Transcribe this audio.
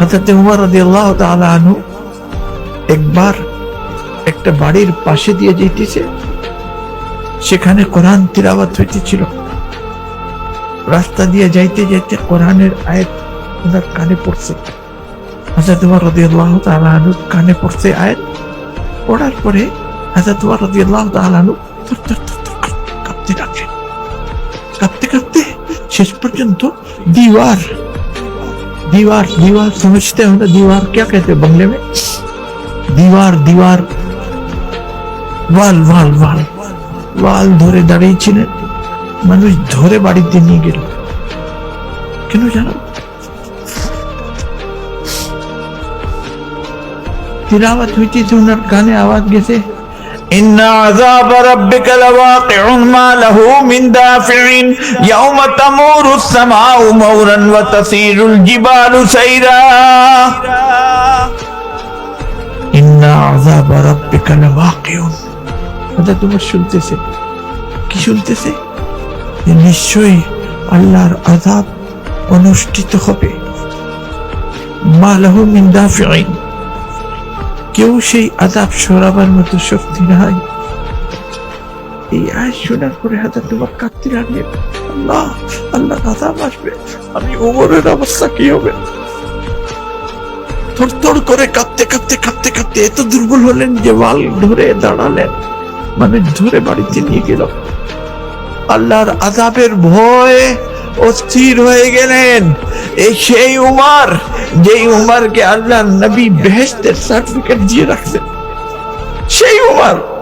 হাতে উমর রদি আল্লাহ আনু একবার একটা বাড়ির পাশে দিয়ে যেতেছে সেখানে কোরআন তিলাবাত হইতেছিল। রাস্তা দিয়ে যাইতে যাইতে কোরআনের আয়াত ওনার কানে পড়ছে। হাজার তোমার রদি আল্লাহ তালুর কানে পড়ছে আয়াত। পড়ার পরে হাজার তোমার রদি আল্লাহ তালু কাঁপতে কাঁপতে কাঁপতে কাঁপতে শেষ পর্যন্ত দিওয়ার दीवार दीवार समझते हो ना दीवार क्या कहते हैं बंगले में दीवार दीवार ওয়াল ওয়াল ওয়াল ওয়াল ধরে দাঁড়িয়েছিলেন মানুষ ধরে বাড়িতে নিয়ে গেল কেন জানো তিলাওয়াত হইতেছে ওনার কানে আওয়াজ গেছে إن عذاب ربك لواقع ما له من دافع يوم تمور السماء مورا وتسير الجبال سيرا إن عذاب ربك لواقع هذا তোমার শুনতেছে কি শুনতেছে যে নিশ্চয়ই আল্লাহর আযাব অনুষ্ঠিত হবে মা লাহু মিন দাফিইন কেউ সেই আজাব সরাবার মতো শক্তি নাই। এই আয় শোনার পরে হাজার তোমার কাঁদতে লাগলেন আল্লাহ আল্লাহ আজাব আসবে। আমি ওমরের অবস্থা কি হবে? থর করে কাঁপতে কাঁপতে কাঁপতে কাঁপতে এত দুর্বল হলেন যে ওয়াল ধরে দাঁড়ালেন। মানে ধরে বাড়িতে নিয়ে গেল। আল্লাহর আজাবের ভয় অস্থির হয়ে গেলেন। এই সেই উমার, যেই উমারকে আল্লাহ নবী বেহেস্তের সার্টিফিকেট দিয়ে রাখছেন। সেই উমার